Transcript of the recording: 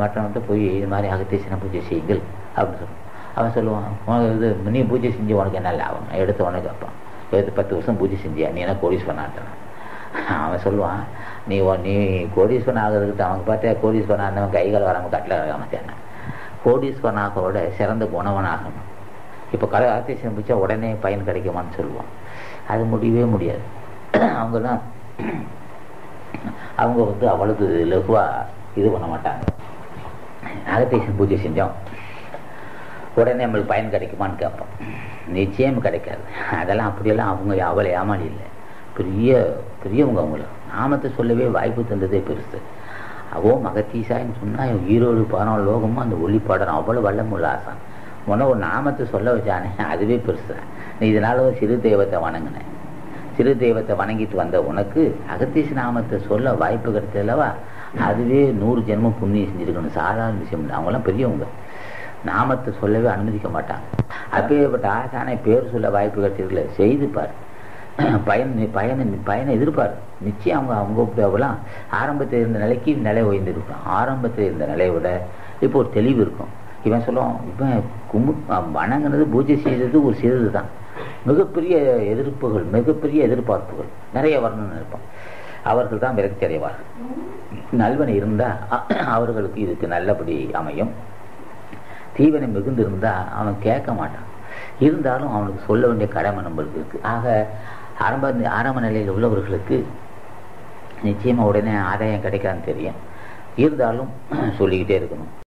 மற்றவன்கிட்ட போய் இது மாதிரி அகத்தீசனை பூஜை செய்யுங்கள் அப்படின்னு சொல்லுவான் அவன் சொல்லுவான் உனக்கு இது நீ பூஜை செஞ்சு உனக்கு என்ன லாபம்? எடுத்த உனக்கு கேட்பான் எடுத்து பத்து வருஷம் பூஜை செஞ்சியா? நீ என்ன கோடீஸ்வரன் ஆட்டான் அவன் சொல்லுவான் நீ நீ கோடீஸ்வரன் ஆகிறதுக்கு அவனுக்கு பார்த்தா கோடீஸ்வரன் ஆனவன் கைகள் வராமல் கட்டில் காமிச்சான கோடீஸ்வரனாக விட சிறந்த குணவன் ஆகணும் இப்போ கலை அகத்தீசனை பூச்சா உடனே பயன் கிடைக்குமான்னு சொல்லுவான். அது முடியவே முடியாது. அவங்க தான் அவங்க வந்து அவ்வளவு லகுவாக இது பண்ண மாட்டாங்க. அகத்தீசன் பூஜை செஞ்சோம். உடனே நம்மளுக்கு பயன் கிடைக்குமான்னு கேட்போம். நிச்சயம் கிடைக்காது. அதெல்லாம் அப்படியெல்லாம் அவங்க அவளை ஏமாளி இல்லை. பெரிய பெரியவங்க அவங்கள. நாமத்தை சொல்லவே வாய்ப்பு தந்ததே பெருசு. அவோ மகத்தீசாயின்னு சொன்னால் ஈரோடு பதினாலு லோகமும் அந்த ஒளி ஒளிப்பாடணும் அவ்வளோ வல்லமுள்ள ஆசான். உன்ன ஒரு நாமத்தை சொல்ல வச்சானே அதுவே பெருசு. நீ இதனால ஒரு சிறு தெய்வத்தை வணங்கினேன். சிறு தெய்வத்தை வணங்கிட்டு வந்த உனக்கு அகத்தீச நாமத்தை சொல்ல வாய்ப்பு கிடைச்சதுலவா அதுவே நூறு ஜென்மம் புண்ணியம் செஞ்சிருக்கணும். சாதாரண விஷயம் இல்லை. அவங்களாம் பெரியவங்க. நாமத்தை சொல்லவே அனுமதிக்க மாட்டாங்க. அப்பேற்பட்ட ஆசானை பேர் சொல்ல வாய்ப்பு கிடைச்சிருக்கல. செய்துப்பார் பயன் பயனை பயனை எதிர்ப்பார் நிச்சயம் அவங்க அவங்க அவெல்லாம் ஆரம்பத்தில் இருந்த நிலைக்கு நிலை உயர்ந்திருக்கும் ஆரம்பத்தில் இருந்த நிலையை விட இப்போ ஒரு தெளிவு இருக்கும். இவன் சொல்லுவான் இவன் கும்பு வணங்கினது பூஜை செய்தது ஒரு சிறிது தான் மிகப்பெரிய எதிர்ப்புகள் மிகப்பெரிய எதிர்பார்ப்புகள். நிறைய வரணும்னு நினைப்பான். அவர்கள் தான் விரக்தி அடைவார்கள் நல்வனை இருந்தால் அவர்களுக்கு இதுக்கு நல்லபடி அமையும். தீவனை மிகுந்து இருந்தால் அவன் கேட்க மாட்டான். இருந்தாலும் அவனுக்கு சொல்ல வேண்டிய கடமை நம்மளுக்கு இருக்கு. ஆக ஆரம்ப ஆரம்ப நிலையில் உள்ளவர்களுக்கு நிச்சயமாக உடனே ஆதாயம் கிடைக்காதுன்னு தெரியும். இருந்தாலும் சொல்லிக்கிட்டே இருக்கணும்.